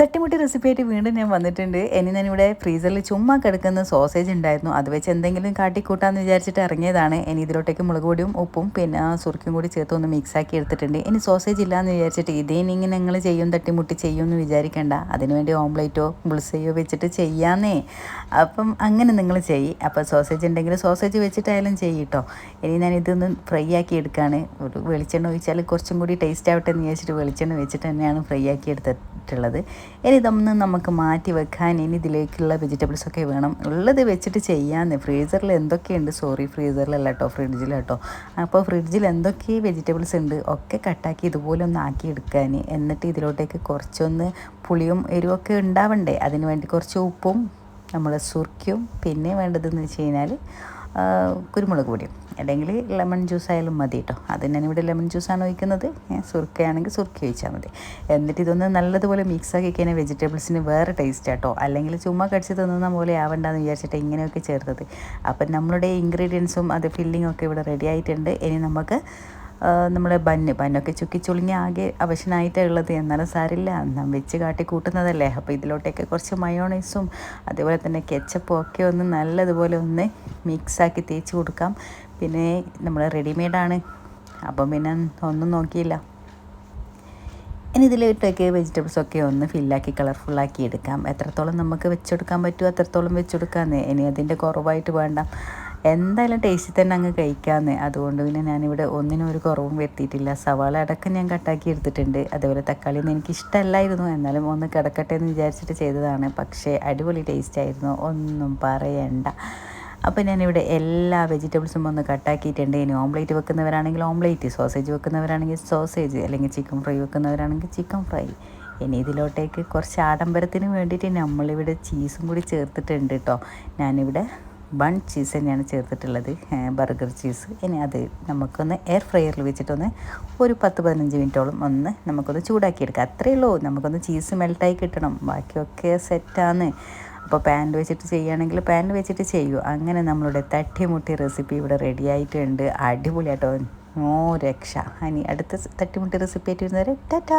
തട്ടിമുട്ടി റെസിപ്പി ആയിട്ട് വീണ്ടും ഞാൻ വന്നിട്ടുണ്ട്. ഇനി ഇവിടെ ഫ്രീസറിൽ ചുമ്മാ കിടക്കുന്ന സോസേജ് ഉണ്ടായിരുന്നു. അത് വെച്ച് എന്തെങ്കിലും കാട്ടിക്കൂട്ടാന്ന് വിചാരിച്ചിട്ട് ഇറങ്ങിയതാണ്. ഇനി ഇതിലോട്ടേക്ക് മുളക് പൊടിയും ഉപ്പും പിന്നെ സുർക്കും കൂടി ചേർത്ത് ഒന്ന് മിക്സ് ആക്കി എടുത്തിട്ടുണ്ട്. ഇനി സോസേജ് ഇല്ലാന്ന് വിചാരിച്ചിട്ട് ഇതേ ഇങ്ങനെ നിങ്ങൾ ചെയ്യും തട്ടിമുട്ടി ചെയ്യും എന്ന് വിചാരിക്കേണ്ട. അതിനുവേണ്ടി ഓംപ്ലേറ്റോ ബുൾസയോ വെച്ചിട്ട് ചെയ്യാന്നേ. അപ്പം അങ്ങനെ നിങ്ങൾ ചെയ്യ് അപ്പോൾ സോസേജ് ഉണ്ടെങ്കിൽ സോസേജ് വെച്ചിട്ടായാലും ചെയ്യട്ടോ ഇനി ഞാൻ ഇതൊന്ന് ഫ്രൈ ആക്കി എടുക്കുകയാണ് ഒരു വെളിച്ചെണ്ണ ഒഴിച്ചാൽ കുറച്ചും കൂടി ടേസ്റ്റ് ആവട്ടെ എന്ന് വിചാരിച്ചിട്ട് വെളിച്ചെണ്ണ വെച്ചിട്ട് തന്നെയാണ് ഫ്രൈ ആക്കി എടുത്തിട്ടുള്ളത് ഇനി ഇതൊന്ന് നമുക്ക് മാറ്റി വെക്കാൻ ഇനി ഇതിലേക്കുള്ള വെജിറ്റബിൾസൊക്കെ വേണം. ഉള്ളത് വെച്ചിട്ട് ചെയ്യാമെന്ന് ഫ്രീസറിൽ എന്തൊക്കെയുണ്ട്? സോറി ഫ്രീസറിലല്ല കേട്ടോ ഫ്രിഡ്ജിലട്ടോ അപ്പോൾ ഫ്രിഡ്ജിൽ എന്തൊക്കെ വെജിറ്റബിൾസ് ഉണ്ട്? ഒക്കെ കട്ടാക്കി ഇതുപോലെ ഒന്ന് ആക്കി എടുക്കാൻ എന്നിട്ട് ഇതിലോട്ടേക്ക് കുറച്ചൊന്ന് പുളിയും എരിവൊക്കെ ഉണ്ടാവണ്ടേ? അതിന് വേണ്ടി കുറച്ച് ഉപ്പും നമ്മൾ സുർക്കും പിന്നെ വേണ്ടതെന്ന് വെച്ച് കഴിഞ്ഞാൽ കുരുമുളക് പൊടിയും. അല്ലെങ്കിൽ ലെമൺ ജ്യൂസ് ആയാലും മതി കേട്ടോ അത് ഞാനിവിടെ ലെമൺ ജ്യൂസാണ് ഒഴിക്കുന്നത്. സുർക്കയാണെങ്കിൽ സുർക്ക ഒഴിച്ചാൽ മതി. എന്നിട്ട് ഇതൊന്ന് നല്ലതുപോലെ മിക്സ് ആക്കി കഴിഞ്ഞാൽ വെജിറ്റബിൾസിന് വേറെ ടേസ്റ്റ് ആട്ടോ അല്ലെങ്കിൽ ചുമ്മാ കടിച്ച് തിന്നുന്ന പോലെ ആവണ്ടെന്ന് വിചാരിച്ചിട്ട് ഇങ്ങനെയൊക്കെ ചേർത്തത്. അപ്പം നമ്മളുടെ ഇൻഗ്രീഡിയൻസും അത് ഫില്ലിങ്ങും ഒക്കെ ഇവിടെ റെഡി ആയിട്ടുണ്ട്. ഇനി നമുക്ക് നമ്മുടെ ബന്ന് ബന്നൊക്കെ ചുക്കി ചുളിങ്ങി ആകെ അവശനായിട്ടേ ഉള്ളത്. എന്നാലും സാരില്ല നാം വെച്ച് കാട്ടി കൂട്ടുന്നതല്ലേ. അപ്പോൾ ഇതിലോട്ടൊക്കെ കുറച്ച് മയോണൈസും അതേപോലെ തന്നെ കെച്ചപ്പും ഒക്കെ ഒന്ന് നല്ലതുപോലെ ഒന്ന് മിക്സാക്കി തേച്ച് കൊടുക്കാം. പിന്നെ നമ്മൾ റെഡിമെയ്ഡാണ് അപ്പം പിന്നെ ഒന്നും നോക്കിയില്ല. ഇനി ഇതിലിട്ടൊക്കെ വെജിറ്റബിൾസൊക്കെ ഒന്ന് ഫില്ലാക്കി കളർഫുള്ളാക്കി എടുക്കാം. എത്രത്തോളം നമുക്ക് വെച്ചെടുക്കാൻ പറ്റുമോ അത്രത്തോളം വെച്ചെടുക്കാമെന്ന് ഇനി അതിന്റെ കുറവായിട്ട് വേണ്ട. എന്തായാലും ടേസ്റ്റിൽ തന്നെ അങ്ങ് കഴിക്കാമെന്ന് അതുകൊണ്ട് പിന്നെ ഞാനിവിടെ ഒന്നിനും ഒരു കുറവും വരുത്തിയിട്ടില്ല. സവാള അടക്കം ഞാൻ കട്ടാക്കി എടുത്തിട്ടുണ്ട്. അതേപോലെ തക്കാളി ഒന്നും എനിക്ക് ഇഷ്ടമല്ലായിരുന്നു എന്നാലും ഒന്ന് കിടക്കട്ടെ എന്ന് വിചാരിച്ചിട്ട് ചെയ്തതാണ്. പക്ഷേ അടിപൊളി ടേസ്റ്റ് ആയിരുന്നു. ഒന്നും പറയണ്ട. അപ്പോൾ ഞാനിവിടെ എല്ലാ വെജിറ്റബിൾസും ഒന്ന് കട്ടാക്കിയിട്ടുണ്ട് ഇനി ഓംലേറ്റ് വെക്കുന്നവരാണെങ്കിൽ ഓംലേറ്റ് സോസേജ് വെക്കുന്നവരാണെങ്കിൽ സോസേജ് അല്ലെങ്കിൽ ചിക്കൻ ഫ്രൈ വെക്കുന്നവരാണെങ്കിൽ ചിക്കൻ ഫ്രൈ ഇനി ഇതിലോട്ടേക്ക് കുറച്ച് ആഡംബരത്തിന് വേണ്ടിയിട്ട് നമ്മളിവിടെ ചീസും കൂടി ചേർത്തിട്ടുണ്ട് കേട്ടോ ഞാനിവിടെ ബൺ ചീസ് തന്നെയാണ് ചേർത്തിട്ടുള്ളത്. ബർഗർ ചീസ് ഇനി അത് നമുക്കൊന്ന് എയർ ഫ്രയറിൽ വെച്ചിട്ടൊന്ന് ഒരു പത്ത് പതിനഞ്ച് മിനിറ്റോളം ഒന്ന് നമുക്കൊന്ന് ചൂടാക്കിയെടുക്കാം. അത്രയേ ഉള്ളൂ. നമുക്കൊന്ന് ചീസ് മെൽട്ടായി കിട്ടണം. ബാക്കിയൊക്കെ സെറ്റാണ് അപ്പോൾ പാൻ വെച്ചിട്ട് ചെയ്യുകയാണെങ്കിൽ പാൻ വെച്ചിട്ട് ചെയ്യൂ. അങ്ങനെ നമ്മളുടെ തട്ടിമുട്ടി റെസിപ്പി ഇവിടെ റെഡി ആയിട്ടുണ്ട്. അടിപൊളിയാട്ടോ. നോ രക്ഷ. ഇനി അടുത്ത തട്ടിമുട്ടി റെസിപ്പി ആയിട്ട് വരുന്നവരെ ടാറ്റാ!